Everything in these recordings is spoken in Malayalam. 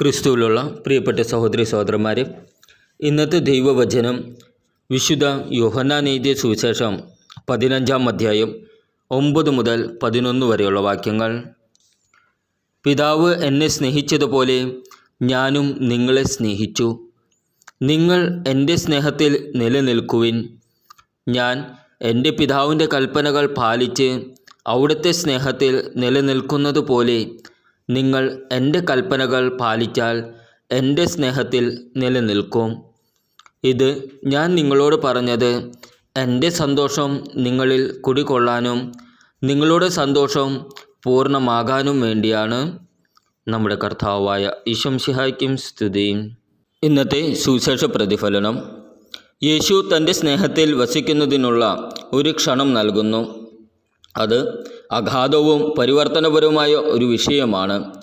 ക്രിസ്തുവിലുള്ള പ്രിയപ്പെട്ട സഹോദരി സഹോദരന്മാരെ ഇന്നത്തെ ദൈവവചനം വിശുദ്ധ യോഹന്നാൻ എഴുതിയ സുവിശേഷം പതിനഞ്ചാം അധ്യായം ഒമ്പത് മുതൽ പതിനൊന്ന് വരെയുള്ള വാക്യങ്ങൾ. പിതാവ് എന്നെ സ്നേഹിച്ചതുപോലെ ഞാനും നിങ്ങളെ സ്നേഹിച്ചു. നിങ്ങൾ എന്റെ സ്നേഹത്തിൽ നിലനിൽക്കുവിൻ. ഞാൻ എന്റെ പിതാവിന്റെ കൽപ്പനകൾ പാലിച്ച് അവിടുത്തെ സ്നേഹത്തിൽ നിലനിൽക്കുന്നതുപോലെ നിങ്ങൾ എന്റെ കൽപ്പനകൾ പാലിച്ചാൽ എന്റെ സ്നേഹത്തിൽ നിലനിൽക്കും. ഇത് ഞാൻ നിങ്ങളോട് പറഞ്ഞത് എന്റെ സന്തോഷം നിങ്ങളിൽ കുടികൊള്ളാനും നിങ്ങളുടെ സന്തോഷം പൂർണമാകാനും വേണ്ടിയാണ്. നമ്മുടെ കർത്താവായ ഈശംഷിഹായ്ക്കും സ്തുതി. ഇന്നത്തെ സുവിശേഷ പ്രതിഫലനം. യേശു തന്റെ സ്നേഹത്തിൽ വസിക്കുന്നതിനുള്ള ഒരു ക്ഷണം നൽകുന്നു. അത് അഗാധവും പരിവർത്തനപരവുമായ ഒരു വിഷയമാണ്.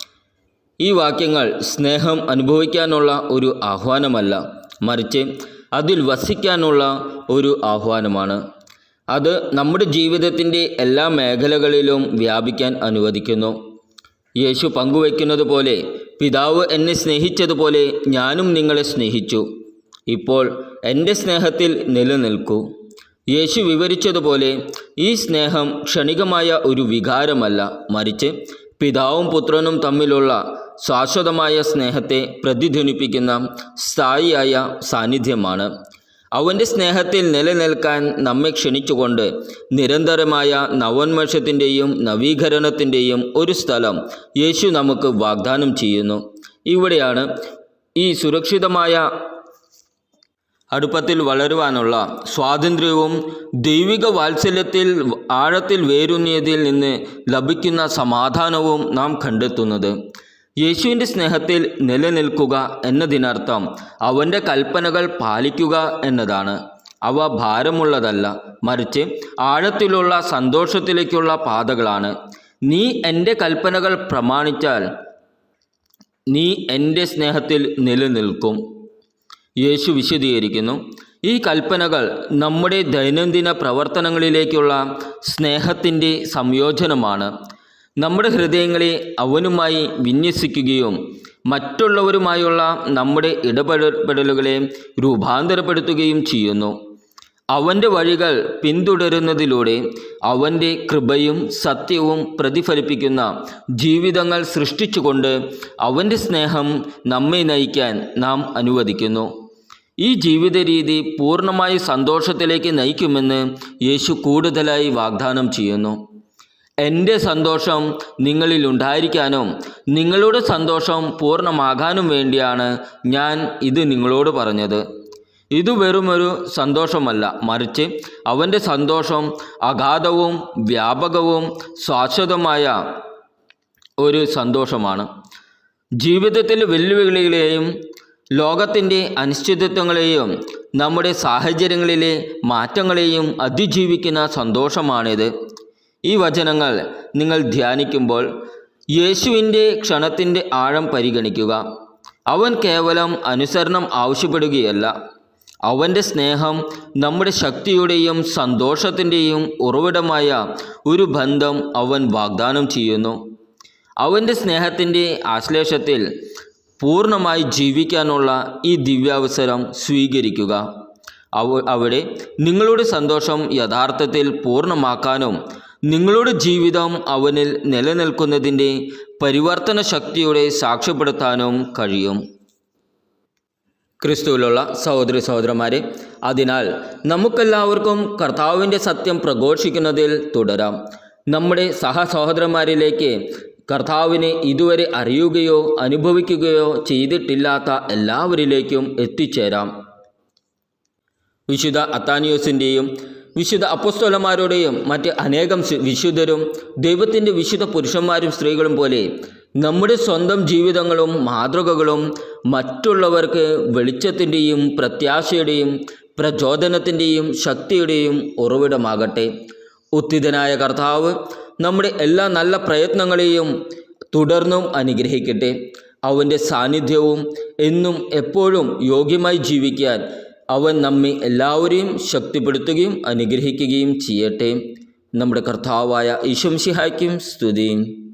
ഈ വാക്യങ്ങൾ സ്നേഹം അനുഭവിക്കാനുള്ള ഒരു ആഹ്വാനമല്ല മറിച്ച് അതിൽ വസിക്കാനുള്ള ഒരു ആഹ്വാനമാണ്. അത് നമ്മുടെ ജീവിതത്തിന്റെ എല്ലാ മേഖലകളിലും വ്യാപിക്കാൻ അനുവദിക്കുന്നു. യേശു പങ്കുവയ്ക്കുന്നത് പോലെ പിതാവ് എന്നെ സ്നേഹിച്ചതുപോലെ ഞാനും നിങ്ങളെ സ്നേഹിച്ചു. ഇപ്പോൾ എന്റെ സ്നേഹത്തിൽ നിലനിൽക്കൂ. യേശു വിവരിച്ചതുപോലെ ഈ സ്നേഹം ക്ഷണികമായ ഒരു വികാരമല്ല. മറിച്ച് പിതാവും പുത്രനും തമ്മിലുള്ള ശാശ്വതമായ സ്നേഹത്തെ പ്രതിധ്വനിപ്പിക്കുന്ന സ്ഥായിയായ സാന്നിധ്യമാണ്. അവന്റെ സ്നേഹത്തിൽ നിലനിൽക്കാൻ നമ്മെ ക്ഷണിച്ചുകൊണ്ട് നിരന്തരമായ നവോന്മേഷത്തിന്റെയും നവീകരണത്തിന്റെയും ഒരു സ്ഥലം യേശു നമുക്ക് വാഗ്ദാനം ചെയ്യുന്നു. ഇവിടെയാണ് ഈ സുരക്ഷിതമായ അടുപ്പത്തിൽ വളരുവാനുള്ള സ്വാതന്ത്ര്യവും ദൈവിക വാത്സല്യത്തിൽ ആഴത്തിൽ വേരൂന്നിയതിൽ നിന്ന് ലഭിക്കുന്ന സമാധാനവും നാം കണ്ടെത്തുന്നത്. യേശുവിന്റെ സ്നേഹത്തിൽ നിലനിൽക്കുക എന്നതിനർത്ഥം അവന്റെ കൽപ്പനകൾ പാലിക്കുക എന്നതാണ്. അവ ഭാരമുള്ളതല്ല മറിച്ച് ആഴത്തിലുള്ള സന്തോഷത്തിലേക്കുള്ള പാതകളാണ്. നീ എന്റെ കൽപ്പനകൾ പ്രമാണിച്ചാൽ നീ എന്റെ സ്നേഹത്തിൽ നിലനിൽക്കും. യേശു വിശദീകരിക്കുന്നു. ഈ കൽപ്പനകൾ നമ്മുടെ ദൈനംദിന പ്രവർത്തനങ്ങളിലേക്കുള്ള സ്നേഹത്തിന്റെ സംയോജനമാണ്. നമ്മുടെ ഹൃദയങ്ങളെ അവനുമായി വിന്യസിക്കുകയും മറ്റുള്ളവരുമായുള്ള നമ്മുടെ ഇടപെടലുകളെ രൂപാന്തരപ്പെടുത്തുകയും ചെയ്യുന്നു. അവന്റെ വഴികൾ പിന്തുടരുന്നതിലൂടെ അവന്റെ കൃപയും സത്യവും പ്രതിഫലിപ്പിക്കുന്ന ജീവിതങ്ങൾ സൃഷ്ടിച്ചുകൊണ്ട് അവന്റെ സ്നേഹം നമ്മെ നയിക്കാൻ നാം അനുവദിക്കുന്നു. ഈ ജീവിത രീതി പൂർണമായി സന്തോഷത്തിലേക്ക് നയിക്കുമെന്ന് യേശു കൂടുതലായി വാഗ്ദാനം ചെയ്യുന്നു. എന്റെ സന്തോഷം നിങ്ങളിൽ ഉണ്ടായിരിക്കാനും നിങ്ങളുടെ സന്തോഷം പൂർണമാകാനും വേണ്ടിയാണ് ഞാൻ ഇത് നിങ്ങളോട് പറഞ്ഞത്. ഇത് വെറുമൊരു സന്തോഷമല്ല. മറിച്ച് അവന്റെ സന്തോഷം അഗാധവും വ്യാപകവും ശാശ്വതമായ ഒരു സന്തോഷമാണ്. ജീവിതത്തിലെ വെല്ലുവിളികളെയും ലോകത്തിന്റെ അനിശ്ചിതത്വങ്ങളെയും നമ്മുടെ സാഹചര്യങ്ങളിലെ മാറ്റങ്ങളെയും അതിജീവിക്കുന്ന സന്തോഷമാണിത്. ഈ വചനങ്ങൾ നിങ്ങൾ ധ്യാനിക്കുമ്പോൾ യേശുവിന്റെ ക്ഷണത്തിന്റെ ആഴം പരിഗണിക്കുക. അവൻ കേവലം അനുസരണം ആവശ്യപ്പെടുകയല്ല. അവന്റെ സ്നേഹം നമ്മുടെ ശക്തിയുടെയും സന്തോഷത്തിന്റെയും ഉറവിടമായ ഒരു ബന്ധം അവൻ വാഗ്ദാനം ചെയ്യുന്നു. അവന്റെ സ്നേഹത്തിന്റെ ആശ്ലേഷത്തിൽ പൂർണമായി ജീവിക്കാനുള്ള ഈ ദിവ്യാവസരം സ്വീകരിക്കുക. അവ അവിടെ നിങ്ങളുടെ സന്തോഷം യഥാർത്ഥത്തിൽ പൂർണമാക്കാനും നിങ്ങളുടെ ജീവിതം അവനിൽ നിലനിൽക്കുന്നതിന്റെ പരിവർത്തന ശക്തിയോടെ സാക്ഷ്യപ്പെടുത്താനും കഴിയും. ക്രിസ്തുവിലുള്ള സഹോദരി സഹോദരന്മാരെ അതിനാൽ നമുക്കെല്ലാവർക്കും കർത്താവിന്റെ സത്യം പ്രഘോഷിക്കുന്നതിൽ തുടരാം. നമ്മുടെ സഹസഹോദരന്മാരിലേക്ക് കർത്താവിനെ ഇതുവരെ അറിയുകയോ അനുഭവിക്കുകയോ ചെയ്തിട്ടില്ലാത്ത എല്ലാവരിലേക്കും എത്തിച്ചേരാം. വിശുദ്ധ അത്താനിയോസിന്റെയും വിശുദ്ധ അപ്പസ്തോലന്മാരുടെയും മറ്റ് അനേകം വിശുദ്ധരും ദൈവത്തിന്റെ വിശുദ്ധ പുരുഷന്മാരും സ്ത്രീകളും പോലെ നമ്മുടെ സ്വന്തം ജീവിതങ്ങളും മാതൃകകളും മറ്റുള്ളവർക്ക് വെളിച്ചത്തിന്റെയും പ്രത്യാശയുടെയും പ്രചോദനത്തിന്റെയും ശക്തിയുടെയും ഉറവിടമാകട്ടെ. ഉത്തിതനായ കർത്താവ് നമ്മുടെ എല്ലാ നല്ല പ്രയത്നങ്ങളെയും തുടർന്നും അനുഗ്രഹിക്കട്ടെ. അവന്റെ സാന്നിധ്യവും എന്നും എപ്പോഴും യോഗ്യമായി ജീവിക്കാൻ അവൻ നമ്മെ എല്ലാവരെയും ശക്തിപ്പെടുത്തുകയും അനുഗ്രഹിക്കുകയും ചെയ്യട്ടെ. നമ്മുടെ കർത്താവായ ഈശംഷിഹായ്ക്കും സ്തുതിയും.